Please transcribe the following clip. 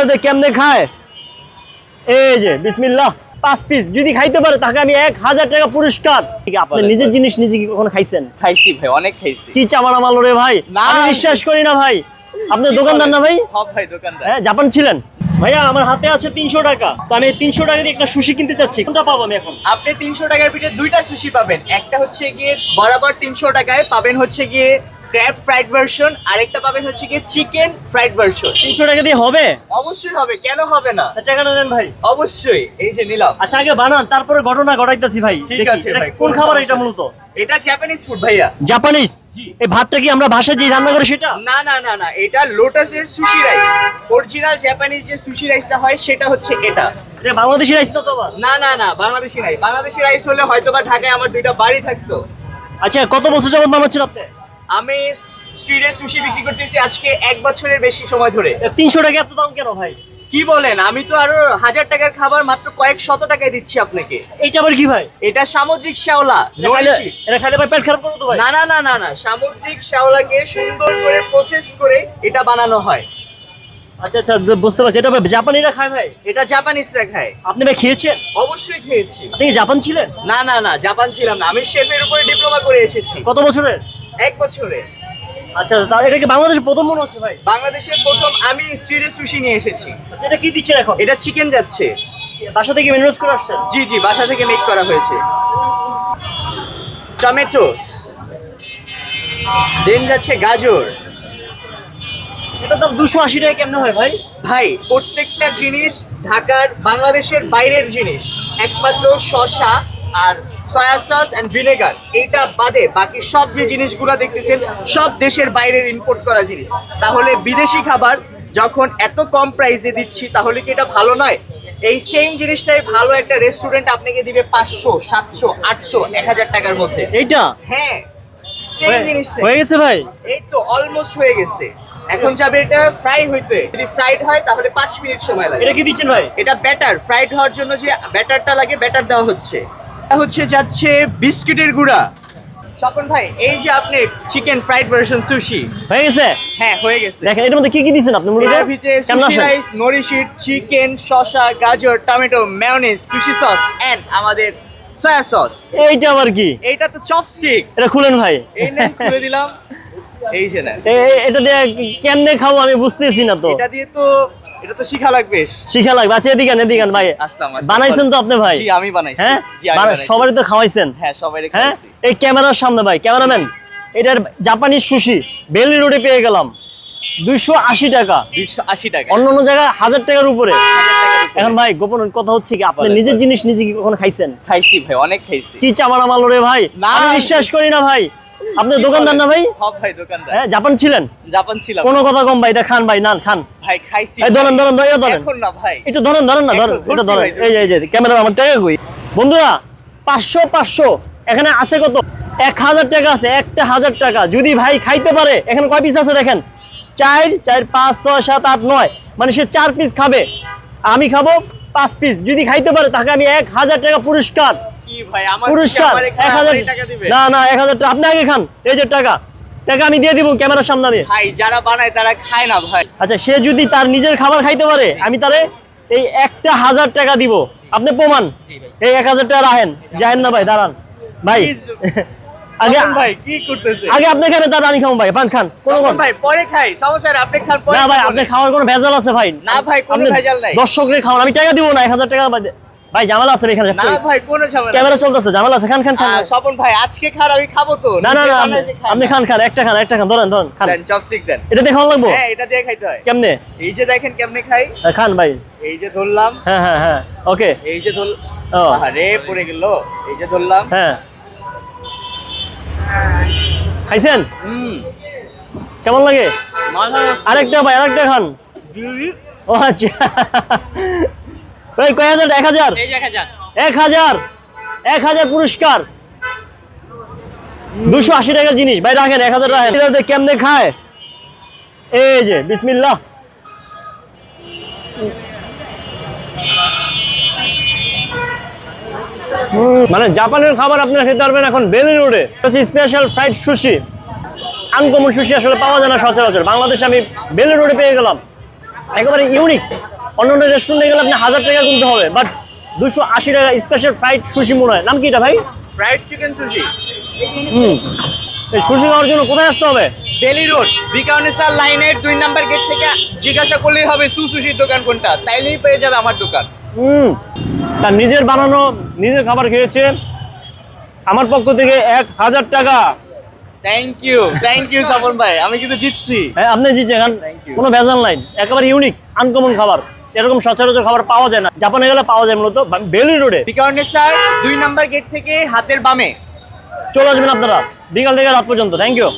এটাতে কেমনে খায়? এই যে বিসমিল্লাহ পাঁচ পিস যদি খাইতে পারে তাকে আমি এক হাজার টাকা পুরস্কার। আপনি নিজের জিনিস নিজে কি কখনো খাইছেন? খাইছি ভাই অনেক খাইছি। কি চামার আমার রে ভাই? না। আমি বিশ্বাস করি না ভাই। আপনি দোকানদার না ভাই? হব ভাই দোকানদার। হ্যাঁ জাপান ছিলেন। ভাইয়া আমার হাতে আছে তিনশো টাকা। তো আমি তিনশো টাকা দিয়ে একটা সুশি কিনতে চাচ্ছি। কোনটা পাবো আমি এখন? আপনি তিনশো টাকার পিঠে দুইটা সুশি পাবেন। একটা হচ্ছে গিয়ে বরাবর তিনশো টাকায় পাবেন হচ্ছে গিয়ে ক্র্যাব ফ্রাইড ভার্সন আরেকটা পাবেন হচ্ছে কি চিকেন ফ্রাইড ভার্সন তিনশো টাকা দিয়ে হবে? অবশ্যই হবে কেন হবে না? টাকাটা দেন ভাই। অবশ্যই এই যে নিলাম। আচ্ছা আগে বানান তারপরে ঘটনা ঘটাইতেছি ভাই। ঠিক আছে ভাই, কোন খাবার এটা মূলত? এটা জাপানিজ ফুড ভাইয়া। জাপানিজ। এই ভাতটা কি আমরা ভাষায় যে রান্না করে সেটা? না না না না এটা লোটাসের সুশি রাইস অরিজিনাল জাপানিজ যে সুশি রাইসটা হয় সেটা হচ্ছে এটা। এটা বাংলাদেশি রাইস তো তো না না না বাংলাদেশি নাই। বাংলাদেশি রাইস হলে হয়তো বা ঢাকায় আমার দুইটা বাড়ি থাকতো। আচ্ছা কত বছর যাবত বানাচ্ছেন আপনি? আমি স্ট্রিটে সুশি বিক্রি করতেছি আজকে এক বছরের বেশি সময় ধরে। তিনশো টাকা এত দাম কেন ভাই? কি বলেন? আমি তো আরও হাজার টাকার খাবার মাত্র কয়েক শত টাকায় দিচ্ছি আপনাকে। এটা আবার কি ভাই? এটা সামুদ্রিক শ্যাওলা এটা খাইলে- ভাই পেট খারাপ করব তো ভাই। না না না না না সামুদ্রিক শ্যাওলাকে সুন্দর করে প্রসেস করে এটা বানানো হয়। আচ্ছা আচ্ছা বুঝতে পারছি। এটা জাপানিরা খায় ভাই? এটা জাপানিজরা খায়। আপনি ভাই খেয়েছেন? অবশ্যই খেয়েছি। আপনি জাপান ছিলেন? না না না জাপান ছিলাম না। আমি শেফের উপরে ডিপ্লোমা করে এসেছি। কত বছরের? এক বছরে। আচ্ছা তা এটা কি বাংলাদেশের প্রথম মনে হচ্ছে ভাই? বাংলাদেশের প্রথম আমি স্ট্রিটে সুশি নিয়ে এসেছি। আচ্ছা এটা কি দিচ্ছেন এখন? এটা চিকেন যাচ্ছে। বাসা থেকে মেনুজ করে আসছেন? জি জি বাসা থেকে মেক করা হয়েছে। টমেটোস দেন যাচ্ছে গাজর। এটা দাম দুশো আশি টাকা কেমনে হয় ভাই? ভাই প্রত্যেকটা জিনিস ঢাকার বাংলাদেশের বাইরের জিনিস। একমাত্র শসা আর সয়া সস অ্যান্ড ভিনেগার এইটা বাদে বাকি সব যে জিনিসগুলো দেখতেছেন সব দেশের বাইরের ইম্পোর্ট করা জিনিস। তাহলে বিদেশি খাবার যখন এত কম প্রাইসে দিচ্ছি তাহলে কি এটা ভালো নয়? এই সেম জিনিসটাই ভালো একটা রেস্টুরেন্ট আপনাকে দিবে পাঁচশো সাতশো আটশো এক হাজার টাকার মধ্যে। এইটা? হ্যাঁ সেম জিনিসটাই। হয়ে গেছে ভাই? এই তো অলমোস্ট হয়ে গেছে। এখন যাবে এটা ফ্রাই হইতে। যদি ফ্রাইড হয় তাহলে পাঁচ মিনিট সময় লাগে। এটা কি দিচ্ছেন ভাই? এটা ব্যাটার ফ্রাইড হওয়ার জন্য যে ব্যাটারটা লাগে ব্যাটার দেওয়া হচ্ছে। এটা হচ্ছে যাচ্ছে বিস্কিটের গুঁড়া। স্বপন ভাই এই যে আপনি চিকেন ফ্রাইড ভার্সন সুশি হয়ে গেছে? হ্যাঁ হয়ে গেছে। দেখেন এটার মধ্যে কি কি দিচ্ছেন আপনি? মূলত ভিতরে সুশি রাইস নরিশিট চিকেন শসা গাজর tomato mayonnaise sushi sauce and আমাদের সয়া সস এইটা আবার কি? এইটা তো চপস্টিক এটা খুলেন ভাই। এই নেন খুলে দিলাম। এই যে এ- এটা দিয়ে কেমনে খাব আমি বুঝতেছি না তো। এটা দিয়ে তো এটা তো শিখা লাগবে। শিখা লাগবে। আচ্ছা এদিকে ভাই। আসলাম। বানাইছেন তো আপনি ভাই? জি আমি বানাইছি। হ্যাঁ। সবারই তো খাওয়াইছেন? হ্যাঁ সবাই হ্যাঁ? খাইছি এই ক্যামেরার সামনে ভাই। ক্যামেরাম্যান এটার জাপানিজ সুশি বেলি রোডে পেয়ে গেলাম। দুইশো আশি টাকা। 280 টাকা। অন্য অন্য জায়গায় হাজার টাকার উপরে। এখন ভাই গোপন কথা হচ্ছে কি আপনি নিজের জিনিস নিজে কি কখনো খাইছেন? খাইছি ভাই অনেক খাইছি। কি চামার আমার রে ভাই? না। আমি বিশ্বাস করি না ভাই। আপনি দোকানদার না ভাই? ভাই দোকানদার। হ্যাঁ জাপান ছিলেন? জাপান ছিলাম। কোনো কথা কম ভাই এটা খান ভাই না খান। ভাই খাইছি এই ধরেন ধরেন ধরেন ধরেন। এখন না ভাই। একটু ধরেন ধরেন না ধরেন এটা ধরেন। ভাই, এই এই ক্যামেরা আমার টাকা কই? বন্ধুরা পাঁচশো পাঁচশো এখানে আছে কত? এক হাজার টাকা আছে একটা হাজার টাকা। যদি ভাই খাইতে পারে এখানে কয় পিস আছে দেখেন? চার চার পাঁচ ছয় সাত আট নয়। মানে সে চার পিস খাবে। আমি খাব পাঁচ পিস যদি খাইতে পারে তাকে আমি এক হাজার টাকা পুরস্কার। ভাই পুরস্কার এক হাজার না না এক হাজার টাকা আপনি আগে খান এই যে টাকা। টাকা আমি দিয়ে দিব ক্যামেরার সামনে আমি ভাই যারা বানায় তারা খায় না ভাই। আচ্ছা সে যদি তার নিজের খাবার খাইতে পারে আমি তারে এই একটা হাজার টাকা দিব। আপনি প্রমাণ। এই এক হাজার টাকা রাখেন। যায়েন না ভাই দাঁড়ান। ভাই আগে ভাই কি করতেছে? আগে আপনি খাবেন তারপর আমি খাব ভাই। পান খান। কোনো কথা- ভাই পরে খাই। সমস্যা নেই আপনি খান পরে না ভাই আপনি খাওয়ার কোনো ভেজাল আছে ভাই। না ভাই, কোনো আপনি ভেজাল নাই। দর্শকদের খাওয়ান আমি টাকা দিব না এক হাজার টাকা বাদে- ভাই জামালা আছে এখানে না ভাই কোনো ঝামেলা ক্যামেরা চলতেছে জামালা আছে খান খান খান। স্বপন ভাই আজকে খান আমি খাব তো। না না না আপনি-। খান। খান একটা খান একটা খান ধরেন ধরেন খান। দেন চপস্টিক দেন। এটা দেখান লাগবো? হ্যাঁ এটা দিয়ে খাইতে হয়। কেমনে? এই যে দেখেন কেমনে খাই? হ্যাঁ, খান ভাই। এই যে ধরলাম। হ্যাঁ হ্যাঁ হ্যাঁ ওকে। এই যে ধর ও। আরে পড়ে গেল। এই যে ধরলাম। হ্যাঁ। খাইছেন? হুম। কেমন লাগে? আরেকটা ভাই আরেকটা খান। ও আচ্ছা। ওই কয় হাজার? এক হাজার? এক হাজার। এক হাজার। পুরস্কার। দুশো আশি টাকার জিনিস। ভাই রাখেন এক হাজার রাখেন। কেমনে খায়? এই যে বিসমিল্লাহ। হুম, মানে জাপানের খাবার আপনারা খেতে পারবেন এখন বেলি রোডে। হচ্ছে special fried sushi uncommon sushi আসলে পাওয়া যায় না সচরাচর। বাংলাদেশে আমি বেলি রোডে পেয়ে গেলাম। একেবারে ইউনিক অন্য রেস্টুরেন্টে গেলে আপনি হাজার টাকা গুনতে হবে বাট দুশো আশি টাকা স্পেশাল ফ্রাইড সুশি মনে হয়। নাম কি এটা ভাই? ফ্রাইড চিকেন সুশি হুম। এই সুশি খাওয়ার জন্য কোথায় আসতে হবে? বেলি রোড বিকাউনিসার লাইনের দুই নাম্বার গেট থেকে জিজ্ঞাসা করলেই হবে সুসুশির দোকান কোনটা তাইলেই পেয়ে যাবে আমার দোকান। হুম। তার নিজের বানানো নিজের খাবার খেয়েছে। আমার পক্ষ থেকে এক হাজার টাকা। Thank you thank you Sabon ভাই। আমি কিন্তু জিতছি। হ্যাঁ আপনি জিতছেন কোনো ভেজাল নাই। একেবারে ইউনিক আনকমন খাবার। এরকম সচরাচর খাবার পাওয়া যায় না। জাপানে গেলে পাওয়া যায় মূলত বেলি রোডে। স্যার দুই নাম্বার গেট থেকে হাতের বামে। চলে আসবেন আপনারা। বিকাল থেকে রাত পর্যন্ত। Thank you